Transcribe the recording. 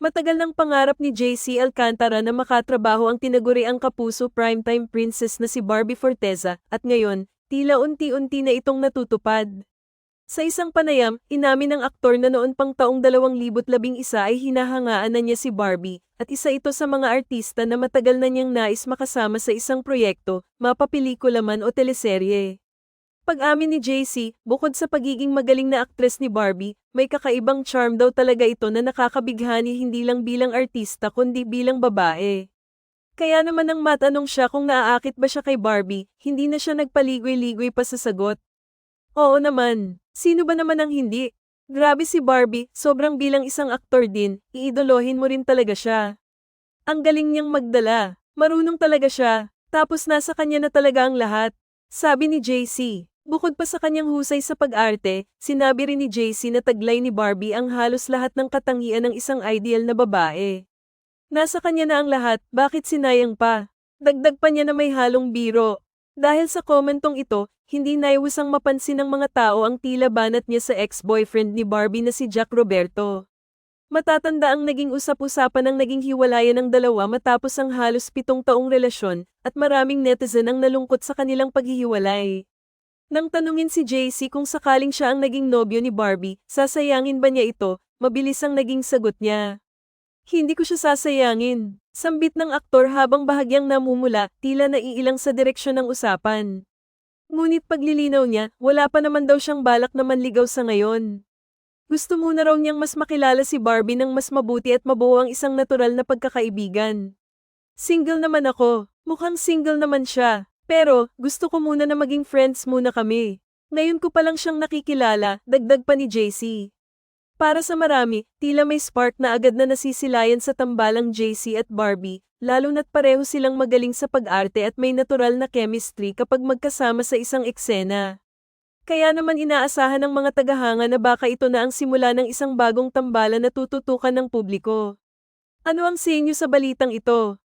Matagal ng pangarap ni JC Alcantara na makatrabaho ang tinaguriang kapuso primetime princess na si Barbie Forteza, at ngayon, tila unti-unti na itong natutupad. Sa isang panayam, inamin ng aktor na noon pang taong 2011 ay hinahangaan na niya si Barbie, at isa ito sa mga artista na matagal na niyang nais makasama sa isang proyekto, mapapelikula man o teleserye. Pag-amin ni JC, bukod sa pagiging magaling na aktres ni Barbie, may kakaibang charm daw talaga ito na nakakabighani hindi lang bilang artista kundi bilang babae. Kaya naman nang matanong siya kung naaakit ba siya kay Barbie, hindi na siya nagpaligoy-ligoy pa sa sagot. Oo naman, sino ba naman ang hindi? Grabe si Barbie, sobrang bilang isang aktor din, iidolohin mo rin talaga siya. Ang galing niyang magdala, marunong talaga siya, tapos nasa kanya na talaga ang lahat. Sabi ni JC. Bukod pa sa kanyang husay sa pag-arte, sinabi rin ni JC na taglay ni Barbie ang halos lahat ng katangian ng isang ideal na babae. Nasa kanya na ang lahat, bakit sinayang pa? Dagdag pa niya na may halong biro. Dahil sa komentong ito, hindi naiwasang mapansin ng mga tao ang tila banat niya sa ex-boyfriend ni Barbie na si Jack Roberto. Matatanda ang naging usap-usapan ng naging hiwalayan ng dalawa matapos ang halos pitong taong relasyon, at maraming netizen ang nalungkot sa kanilang paghihiwalay. Nang tanungin si JC kung sakaling siya ang naging nobyo ni Barbie, sasayangin ba niya ito, mabilis ang naging sagot niya. Hindi ko siya sasayangin. Sambit ng aktor habang bahagyang namumula, tila naiilang sa direksyon ng usapan. Ngunit paglilinaw niya, wala pa naman daw siyang balak na manligaw sa ngayon. Gusto muna raw niyang mas makilala si Barbie ng mas mabuti at mabuo ang isang natural na pagkakaibigan. Single naman ako, mukhang single naman siya. Pero, gusto ko muna na maging friends muna kami. Ngayon ko pa lang siyang nakikilala, dagdag pa ni JC. Para sa marami, tila may spark na agad na nasisilayan sa tambalang JC at Barbie, lalo na't pareho silang magaling sa pag-arte at may natural na chemistry kapag magkasama sa isang eksena. Kaya naman inaasahan ng mga tagahanga na baka ito na ang simula ng isang bagong tambalan na tututukan ng publiko. Ano ang sinyo sa balitang ito?